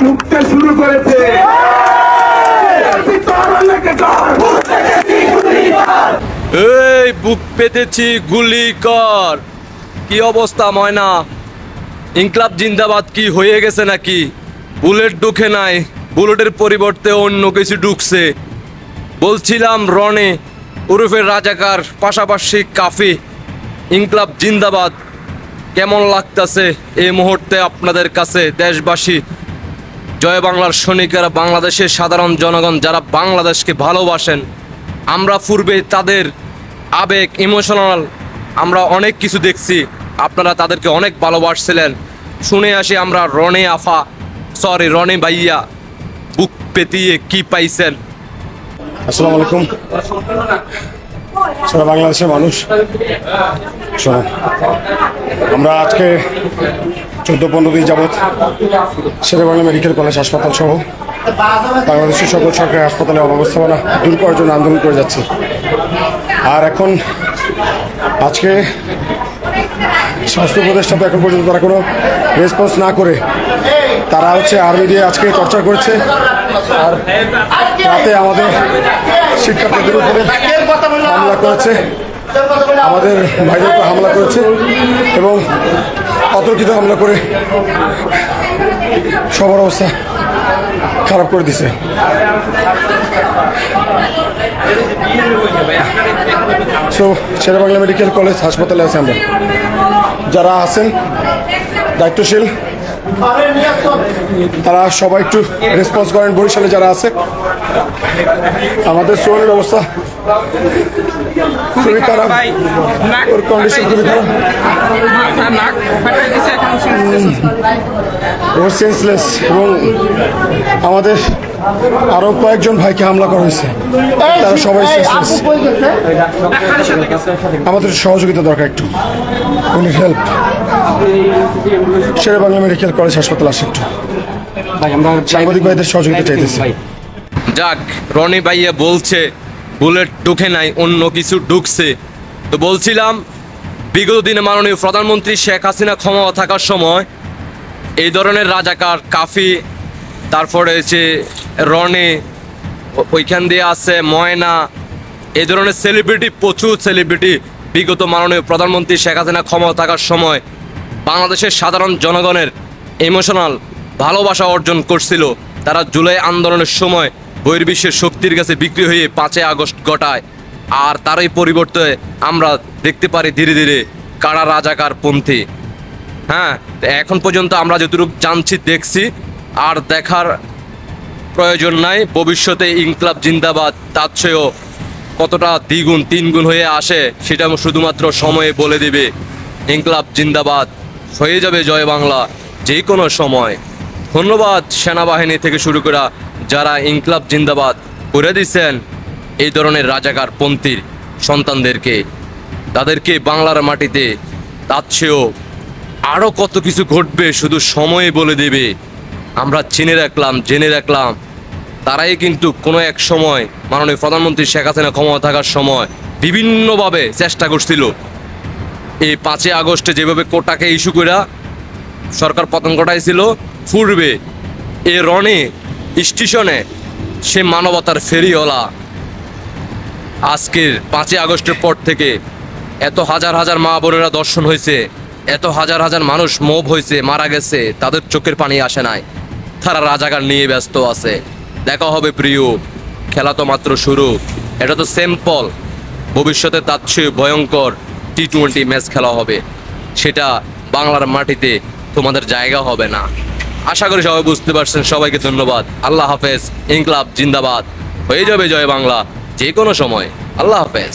ঢুকতে শুরু করেছে। এই বুক পেতেছি, গুলি কর। কি অবস্থা, ময়না? ইনকলাব জিন্দাবাদ কি হয়ে গেছে নাকি? বুলেট ঢুকে নাই, বুলেটের পরিবর্তে অন্য কিছু ঢুকছে। বলছিলাম, রনে, উরুফের রাজাকার, পাশাপাশি কাফি, ইনকলাব জিন্দাবাদ। কেমন লাগতাছে এই মুহূর্তে আপনাদের কাছে, দেশবাসী? জয় বাংলার সৈনিকেরা, বাংলাদেশের সাধারণ জনগণ যারা বাংলাদেশকে ভালোবাসেন, আমরা পূর্বে তাদের আবেগ ইমোশনাল আমরা অনেক কিছু দেখছি, আপনারা তাদেরকে অনেক ভালোবাসছিলেন। শুনে আসি আমরা রনে আফা সরি রনে ভাইয়া, বুক পেতিয়ে কি পাইছেন? আসসালামু আলাইকুম। সারা বাংলাদেশের মানুষ। আমরা আজকে চোদ্দ পনেরো দিন শেরে বাংলা মেডিকেল কলেজ হাসপাতাল সহ বাংলাদেশের সকল সরকারি হাসপাতালে অব্যবস্থাপনা দূর করার জন্য আন্দোলন করে যাচ্ছি। আর এখন আজকে স্বাস্থ্য উপদেষ্টা তো এখন পর্যন্ত তারা কোনো রেসপন্স না করে, তারা হচ্ছে আর্মি দিয়ে আজকে টর্চার করেছে। আর রাতে আমাদের শিক্ষার্থীদের উপরে হামলা করেছে। আমাদের ভাইদের উপর হামলা করেছে এবং অতর্কিত হামলা করে সবার অবস্থা খারাপ করে দিছে। সো শেরেবাংলা মেডিকেল কলেজ হাসপাতালে আছে আমরা। যারা আছেন, দায়িত্বশীল, তারা সবাই একটু রেসপন্স করেন বরিশালে যারা আছে। আমাদের সোনের অবস্থা খুবই খারাপ ওর কন্ডিশন খুবই খারাপ। ও সেন্সলেস এবং আমাদের আরও কয়েকজন ভাইকে হামলা করা হয়েছে। তারা সবাই সেন্সলেস আমাদের সহযোগিতা দরকার একটু। উনি help Shere Bangla medical college হাসপাতাল আসে একটু। সাংবাদিক ভাইদের সহযোগিতা চাইতেছি যাক রনি ভাইয়া বলছে বুলেট ঢুকে নাই, অন্য কিছু ঢুকছে। তো বলছিলাম, বিগত দিনে মাননীয় প্রধানমন্ত্রী শেখ হাসিনা ক্ষমা থাকার সময় এই ধরনের রাজাকার কাফি, তারপরে যে রনে ওইখান দিয়ে আছে ময়না, এই ধরনের সেলিব্রিটি প্রচুর সেলিব্রিটি বিগত মাননীয় প্রধানমন্ত্রী শেখ হাসিনা ক্ষমতা থাকার সময় বাংলাদেশের সাধারণ জনগণের ইমোশনাল ভালোবাসা অর্জন করছিল। তারা জুলাই আন্দোলনের সময় বহির্বিশ্বের শক্তির কাছে বিক্রি হয়ে পাঁচই আগস্ট ঘটায়। আর তারই পরিবর্তে আমরা দেখতে পারি ধীরে ধীরে কারা রাজাকার পন্থী। হ্যাঁ এখন পর্যন্ত আমরা যতটুকু জানছি, দেখছি, আর দেখার প্রয়োজন নাই। ভবিষ্যতে ইনকলাব জিন্দাবাদ তার চেয়েও কতটা দ্বিগুণ, তিনগুণ হয়ে আসে, সেটা শুধুমাত্র সময়ে বলে দেবে। ইনকলাব জিন্দাবাদ হয়ে যাবে জয় বাংলা যে কোনো সময়। ধন্যবাদ সেনাবাহিনী থেকে শুরু করা যারা ইনকলাব জিন্দাবাদ করে দিচ্ছেন এই ধরনের রাজাকার পন্থীর সন্তানদেরকে, তাদেরকে বাংলার মাটিতে তার চেয়েও আরও কত কিছু ঘটবে শুধু সময়ে বলে দেবে। আমরা চিনে রাখলাম, জেনে রাখলাম, তারাই কিন্তু কোনো এক সময় মাননীয় প্রধানমন্ত্রী শেখ হাসিনা ক্ষমতা থাকার সময় বিভিন্নভাবে চেষ্টা করছিল। এই পাঁচই আগস্টে যেভাবে কোটাকে ইস্যু করে সরকার পতন ঘটাইছিল পূর্বে এ রনে স্টেশনে সে মানবতার ফেরিওয়ালা। আজকের পাঁচই আগস্টের পর থেকে এত হাজার হাজার মা বোনেরা দর্শন হয়েছে, এত হাজার হাজার মানুষ মোভ হয়েছে, মারা গেছে, তাদের চোখের পানি আসে নাই। তারা রাজাকার নিয়ে ব্যস্ত আছে। দেখা হবে প্রিয়, খেলা তো মাত্র শুরু। এটা তো সিম্পল ভবিষ্যতে তার চেয়ে ভয়ঙ্কর টি টোয়েন্টি ম্যাচ খেলা হবে। সেটা বাংলার মাটিতে তোমাদের জায়গা হবে না। আশা করি সবাই বুঝতে পারছেন। সবাইকে ধন্যবাদ। আল্লাহ হাফেজ। ইনকলাব জিন্দাবাদ। হয়ে যাবে জয় বাংলা। যে কোনো সময়। আল্লাহ হাফেজ।